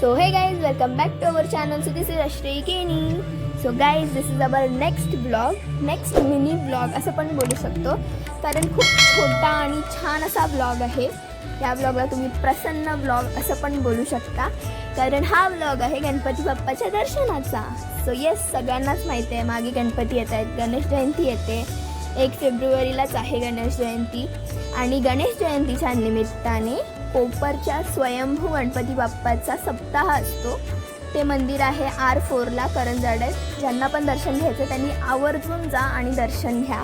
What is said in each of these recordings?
So hey guys welcome back to our channel so this is Ashray Keni so guys this is our next blog next mini blog असं पण बोलू शकतो. कारण खूप छोटा आणि छान असा ब्लॉग आहे. या ब्लॉगला तुम्ही प्रसन्न ब्लॉग असं पण बोलू शकता. कारण हा ब्लॉग आहे गणपती बाप्पाच्या दर्शनाचा. सो येस सगळ्यांनाच माहिती आहे. मागे गणपती येत आहेत गणेश जयंती येते. एक फेब्रुवारीलाच आहे गणेश जयंती. आणि गणेश जयंतीच्या निमित्ताने कोपरच्या स्वयंभू गणपती बाप्पाचा सप्ताह असतो. ते मंदिर आहे आर फोरला करंजाड्यात ज्यांना पण दर्शन घ्यायचं त्यांनी आवर्जून जा आणि दर्शन घ्या.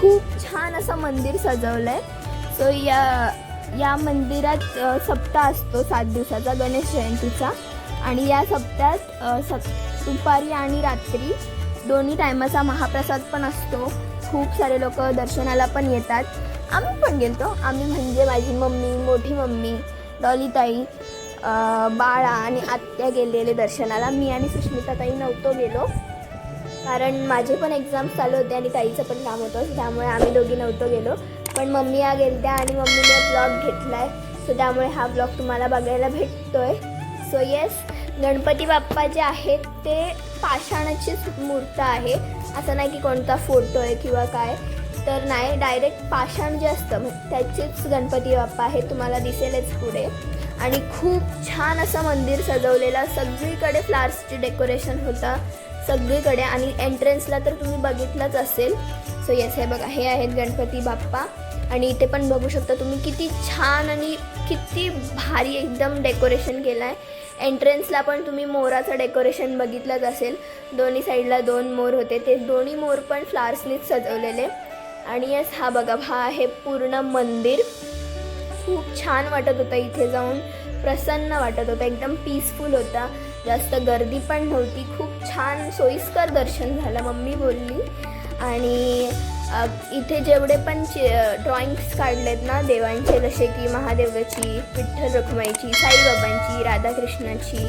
खूप छान असं मंदिर सजवलं आहे सो या या मंदिरात सप्ताह असतो सात दिवसाचा गणेश जयंतीचा. आणि या सप्त्यात स दुपारी आणि रात्री दोन्ही टायमाचा महाप्रसाद पण असतो. खूप सारे लोक दर्शनाला पण येतात. आम्ही पण गेलतो. आम्ही म्हणजे माझी मम्मी मोठी मम्मी डॉलीताई बाळा आणि आत्या गेलेले दर्शनाला. मी आणि सुष्मिताताई नव्हतो गेलो. कारण माझे पण एक्झाम्स चालू होते आणि ताईचं पण काम होतं. त्यामुळे आम्ही दोघी नव्हतो गेलो. पण मम्मी या गेलत्या आणि मम्मीने ब्लॉग घेतला आहे सो त्यामुळे हा ब्लॉग तुम्हाला बघायला भेटतो आहे सो येस गणपती बाप्पा जे आहेत ते पाषाणाचीच मूर्त आहे. असं नाही की कोणता फोटो आहे किंवा काय. तर नाही डायरेक्ट पाषाण जे असतं मग त्याचेच गणपती बाप्पा आहे तुम्हाला दिसेलच पुढे. आणि खूप छान असं मंदिर सजवलेलं सगळीकडे फ्लावर्सचे डेकोरेशन होतं सगळीकडे. आणि एंट्रन्सला तर तुम्ही बघितलंच असेल. सो येस हे बघा हे आहेत गणपती बाप्पा. आणि इथे पण बघू शकता तुम्ही किती छान आणि किती भारी एकदम डेकोरेशन केलं आहे एंट्रन्सला पण तुम्ही मोराचं डेकोरेशन बघितलंच असेल. दोन्ही साईडला दोन मोर होते. ते दोन्ही मोर पण फ्लावर्सनीच सजवलेले. आणि यस हा बघा हा आहे पूर्ण मंदिर. खूप छान वाटत होतं इथे जाऊन. प्रसन्न वाटत होतं. एकदम पीसफुल होता. जास्त गर्दी पण नव्हती. खूप छान सोयीस्कर दर्शन झालं मम्मी बोलली. आणि इथे जेवढे पण ड्रॉइंग्स काढलेत ना देवांचे जसे की महादेवाची विठ्ठल रखुमाईची साईबाबांची राधाकृष्णाची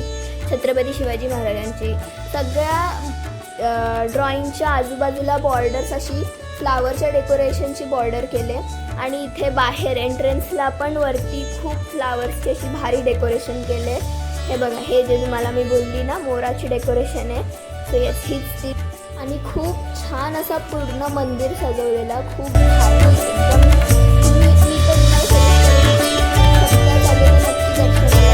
छत्रपती शिवाजी महाराजांची सगळ्या ड्रॉइंगच्या आजूबाजूला बॉर्डर्स अशी फ्लावरच्या डेकोरेशनची बॉर्डर केले. आणि इथे बाहेर एंट्रन्सला पण वरती खूप फ्लावर्सची अशी भारी डेकोरेशन केले. हे बघा हे जे तुम्हाला मी बोलली ना मोराची डेकोरेशन आहे. सो येस हीच ती आणि खूप छान असा पूर्ण मंदिर सजवलेला. खूप छान एकदम मी तर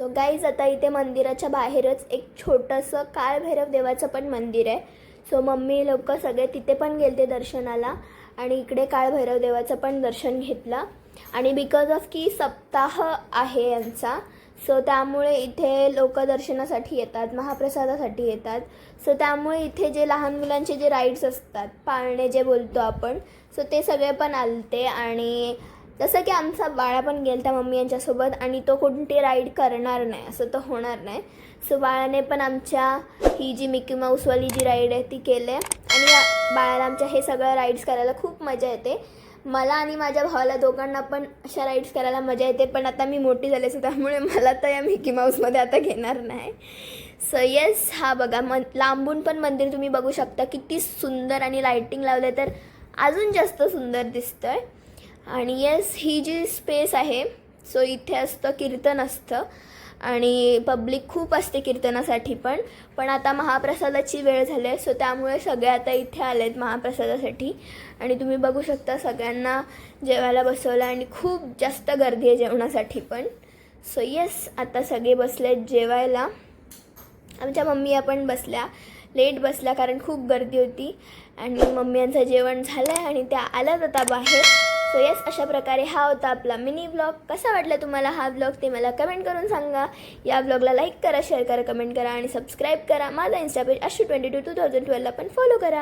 सो गाईज आता इथे मंदिराच्या बाहेरच एक छोटंसं काळभैरव देवाचं पण मंदिर आहे. सो मम्मी लोक सगळे तिथे पण गेलते दर्शनाला आणि इकडे काळभैरव देवाचं पण दर्शन घेतलं. आणि बिकॉज ऑफ की सप्ताह आहे यांचा सो त्यामुळे इथे लोक दर्शनासाठी येतात महाप्रसादासाठी येतात. सो त्यामुळे इथे जे लहान मुलांचे जे राईड्स असतात पाळणे जे बोलतो आपण सो ते सगळे पण आलते आणि जसं की आमचा बाळा पण गेलता मम्मी यांच्यासोबत आणि तो कोणती राईड करणार नाही असं तर होणार नाही. सो बाळाने पण आमच्या ही जी मिकी माऊसवाली जी राईड आहे ती केली आणि बाळाला आमच्या हे सगळं राईड्स करायला खूप मजा येते. मला आणि माझ्या भावाला दोघांना पण अशा राईड्स करायला मजा येते पण आता मी मोठी झाले सो त्यामुळे मला तर या मिकी माऊसमध्ये आता घेणार नाही. सो येस हा बघा मन लांबून पण मंदिर तुम्ही बघू शकता. किती सुंदर आणि लाईटिंग लावलं तर अजून जास्त सुंदर दिसतं आहे आणि येस ही जी स्पेस आहे सो इथे असतं कीर्तन असतं. आणि पब्लिक खूप असते कीर्तनासाठी पण. पण आता महाप्रसादाची वेळ झाली आहे सो त्यामुळे सगळे आता इथे आले आहेत महाप्रसादासाठी. आणि तुम्ही बघू शकता सगळ्यांना जेवायला बसवलं आणि खूप जास्त गर्दी आहे जेवणासाठी पण. सो येस आता सगळे बसले आहेत जेवायला. आमच्या मम्मी आपण बसल्या. लेट बसल्या कारण खूप गर्दी होती. आणि मम्मी यांचं जेवण झालं आहे आणि त्या आल्यात आता बाहेर. सो येस अशा प्रकारे हा होता आपला मिनी ब्लॉग कसा वाटला तुम्हाला हा ब्लॉग ते मला कमेंट करून सांगा. या ब्लॉगला लाईक करा शेअर करा कमेंट करा आणि सबस्क्राईब करा. माझा insta page Ashu twenty two two thousand ट्वेल्वला पण फॉलो करा.